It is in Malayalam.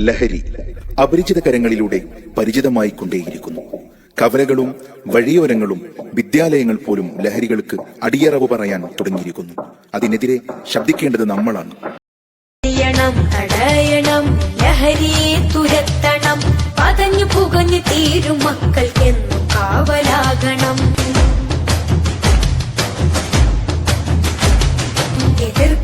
ലഹരി അപരിചിത കരങ്ങളിലൂടെ പരിചിതമായി കൊണ്ടേയിരിക്കുന്നു കവലകളും വഴിയോരങ്ങളും വിദ്യാലയങ്ങൾ പോലും ലഹരികൾക്ക് അടിയറവ് പറയാൻ തുടങ്ങിയിരിക്കുന്നു. അതിനെതിരെ ശബ്ദിക്കേണ്ടത് നമ്മളാണ്. ലഹരിയെ തുരത്തണം. പതഞ്ഞു പുകഞ്ഞു തീരും എതിർക്കണം